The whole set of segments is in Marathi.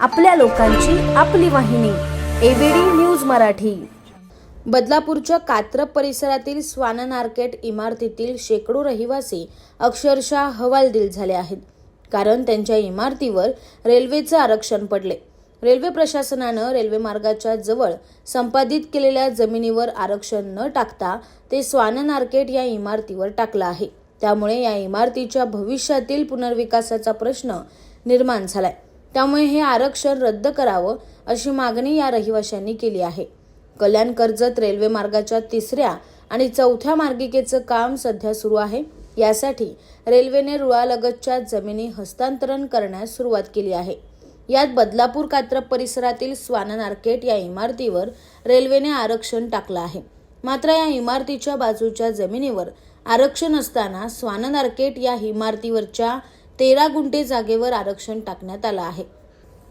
आपल्या लोकांची आपली वाहिनी एबीडी न्यूज मराठी. बदलापूरच्या कात्रप परिसरातील स्वानन आर्केट इमारतीतील शेकडो रहिवासी अक्षरशः हवालदिल झाले आहेत कारण त्यांच्या इमारतीवर रेल्वेचं आरक्षण पडले. रेल्वे प्रशासनानं रेल्वे मार्गाच्या जवळ संपादित केलेल्या जमिनीवर आरक्षण न टाकता ते स्वानन आर्केट या इमारतीवर टाकलं आहे. त्यामुळे या इमारतीच्या भविष्यातील पुनर्विकासाचा प्रश्न निर्माण झालाय. त्यामुळे हे आरक्षण रद्द करावं अशी मागणी या रहिवाशांनी केली आहे. कल्याण कर्जत रेल्वे मार्गाच्या तिसऱ्या आणि चौथ्या मार्गिकेचं काम सध्या सुरू आहे. यासाठी रेल्वेने रुळालगतच्या जमिनी हस्तांतरण करण्यास सुरुवात केली आहे. यात बदलापूर कात्रप परिसरातील स्वानन आर्केट या इमारतीवर रेल्वेने आरक्षण टाकलं आहे. मात्र या इमारतीच्या बाजूच्या जमिनीवर आरक्षण असताना स्वानन आर्केट या इमारतीवरच्या तेरा गुंठे जागेवर आरक्षण टाकण्यात आलं आहे.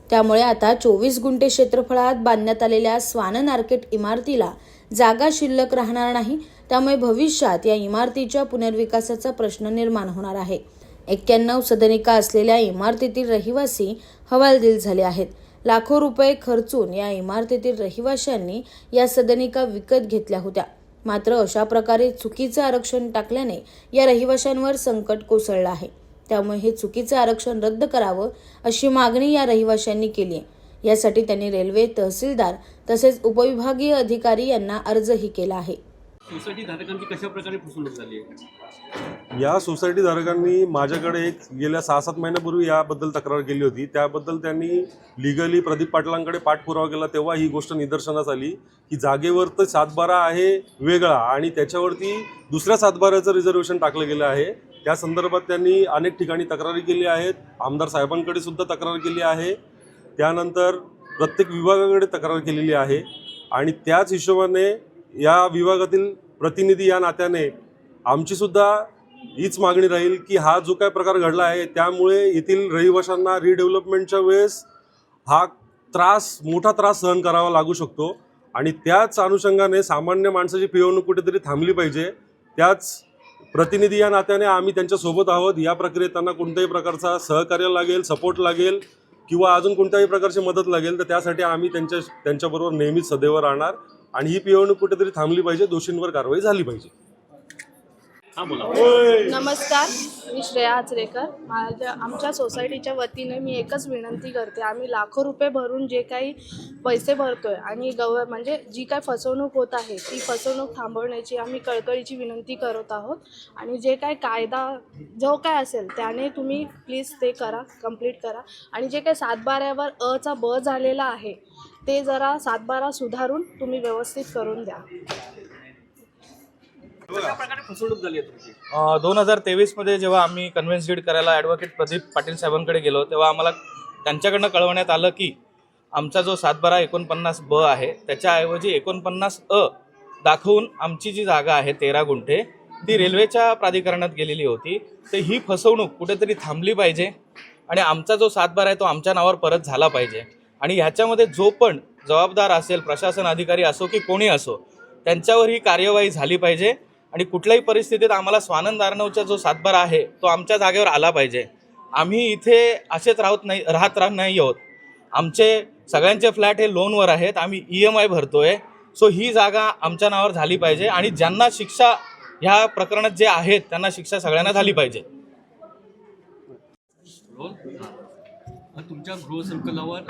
त्यामुळे आता चोवीस गुंठे क्षेत्रफळात बांधण्यात आलेल्या स्वानन आर्केट इमारतीला जागा शिल्लक राहणार नाही. त्यामुळे भविष्यात या इमारतीच्या पुनर्विकासाचा प्रश्न निर्माण होणार आहे. एक्क्याण्णव सदनिका असलेल्या इमारतीतील रहिवासी हवालदिल झाले आहेत. लाखो रुपये खर्चून या इमारतीतील रहिवाशांनी या सदनिका विकत घेतल्या होत्या. मात्र अशा प्रकारे चुकीचं आरक्षण टाकल्याने या रहिवाशांवर संकट कोसळलं आहे. त्यामुळे हे चुकीचं आरक्षण रद्द करावं अशी मागणी या रहिवाशांनी केली आहे यासाठी त्यांनी रेल्वे तहसीलदार तसेच उपविभागीय अधिकारी यांना अर्जही केला आहे. सोसायटी धारकांची कशा प्रकारे फसवणूक झाली आहे? या सोसायटी धारकांनी माझ्याकडे एक गेल्या सहा सात महिन्यापूर्वी याबद्दल तक्रार केली होती. त्याबद्दल त्यांनी लिगली प्रदीप पाटलांकडे पाठपुरावा केला तेव्हा ही गोष्ट निदर्शनास आली की जागेवर तर सातबारा आहे वेगळा आणि त्याच्यावरती दुसऱ्या सातबाऱ्याचं रिझर्वेशन टाकलं गेलं आहे. त्या संदर्भात त्यांनी अनेक ठिकाणी तक्रारी केली आहेत. आमदार साहेबांकडे सुद्धा तक्रार केली आहे. त्यानंतर प्रत्येक विभागाकडे तक्रार केलेली आहे. आणि त्याच हिशोबाने या विभागातील प्रतिनिधी या नात्याने आमचीसुद्धा हीच मागणी राहील की हा जो काय प्रकार घडला आहे त्यामुळे येथील रहिवाशांना रिडेव्हलपमेंटच्या वेळेस हा त्रास मोठा त्रास सहन करावा लागू शकतो. आणि त्याच अनुषंगाने सामान्य माणसाची पिळवणूक कुठेतरी थांबली पाहिजे. त्याच प्रतिनिधी या नात्याने आम्ही त्यांच्यासोबत आहोत. या प्रक्रियेत त्यांना कोणत्याही प्रकारचा सहकार्य लागेल सपोर्ट लागेल किंवा अजून कोणत्याही प्रकारची मदत लागेल तर त्यासाठी आम्ही त्यांच्या त्यांच्याबरोबर नेहमीच सदैव राहणार. आणि ही पिळवणूक कुठेतरी थांबली पाहिजे दोषींवर कारवाई झाली पाहिजे. नमस्कार मी श्रेया आचरेकर. माझ्या आमच्या सोसायटीच्या वतीने मी एकच विनंती करते. आम्ही लाखो रुपये भरून जे काही पैसे भरतोय आणि गव म्हणजे जी काय फसवणूक होत आहे ती फसवणूक थांबवण्याची आम्ही कळकळीची विनंती करत आहोत. आणि जे काय कायदा जो काय असेल त्याने तुम्ही प्लीज ते करा कंप्लीट करा. आणि जे काय सातबाऱ्यावर अचा ब झालेला आहे ते जरा सातबारा सुधारून तुम्ही व्यवस्थित करून द्या. फसवणूक झाली आहे तुमची? दोन हजार तेवीसमध्ये जेव्हा आम्ही कन्व्हिन्स डीड करायला ॲडव्होकेट प्रदीप पाटील साहेबांकडे गेलो तेव्हा आम्हाला त्यांच्याकडनं कळवण्यात आलं की आमचा जो सातबारा एकोणपन्नास ब आहे त्याच्याऐवजी एकोणपन्नास अ दाखवून आमची जी जागा आहे तेरा गुंठे ती रेल्वेच्या प्राधिकरणात गेलेली होती. तर ही फसवणूक कुठेतरी थांबली पाहिजे आणि आमचा जो सातबारा आहे तो आमच्या नावावर परत झाला पाहिजे. आणि ह्याच्यामध्ये जो पण जबाबदार असेल प्रशासन अधिकारी असो की कोणी असो त्यांच्यावर ही कार्यवाही झाली पाहिजे. आणि कुठल्याही परिस्थितीत आम्हाला स्वानंद आर्णवचा जो सातबारा आहे तो आमच्या जागेवर आला पाहिजे. आम्ही इथे असेच राहत नाही राहत राहत नाही आहोत. आमचे सगळ्यांचे फ्लॅट हे लोनवर आहेत आम्ही ई एम आय भरतोय. सो ही जागा आमच्या नावावर झाली पाहिजे आणि ज्यांना शिक्षा ह्या प्रकरणात जे आहेत त्यांना शिक्षा सगळ्यांना झाली पाहिजे. तुमच्या गृहसंकुलावर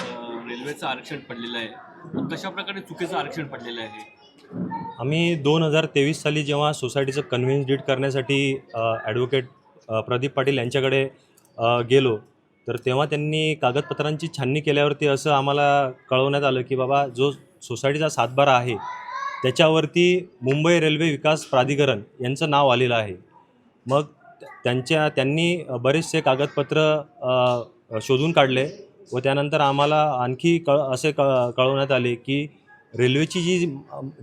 रेल्वेचं आरक्षण पडलेलं आहे. कशा प्रकारे चुकीचं आरक्षण पडलेलं आहे? आम्ही दोन हजार तेवीस साली जेव्हा सोसायटीचं कन्व्हिन्स डीट करण्यासाठी ॲडव्होकेट प्रदीप पाटील यांच्याकडे गेलो तर तेव्हा त्यांनी कागदपत्रांची छाननी केल्यावरती असं आम्हाला कळवण्यात आलं की बाबा जो सोसायटीचा सातबारा आहे त्याच्यावरती मुंबई रेल्वे विकास प्राधिकरण यांचं नाव आलेलं आहे. मग त्यांच्या त्यांनी बरेचसे कागदपत्र शोधून काढले व त्यानंतर आम्हाला आणखी कळ असे क कळवण्यात आले की रेल्वेची जी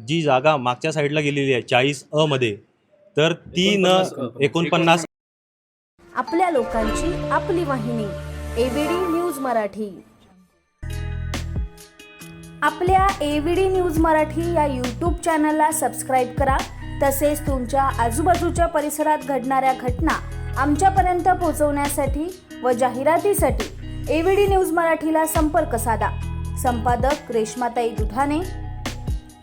जी जागा मागच्या साईडला गेलेली आहे चाळीस अ मध्ये तर ती न एकोणपन्नास आपल्या लोकांची आपली वाहिनी एबीडी न्यूज मराठी. आपल्या एबीडी न्यूज मराठी या यूट्यूब चॅनलला सबस्क्राईब करा. तसेच तुमच्या आजूबाजूच्या परिसरात घडणाऱ्या घटना आमच्यापर्यंत पोहोचवण्यासाठी व जाहिरातीसाठी एव्हीडी न्यूज मराठीला संपर्क साधा. संपादक रेश्माताई Dudhane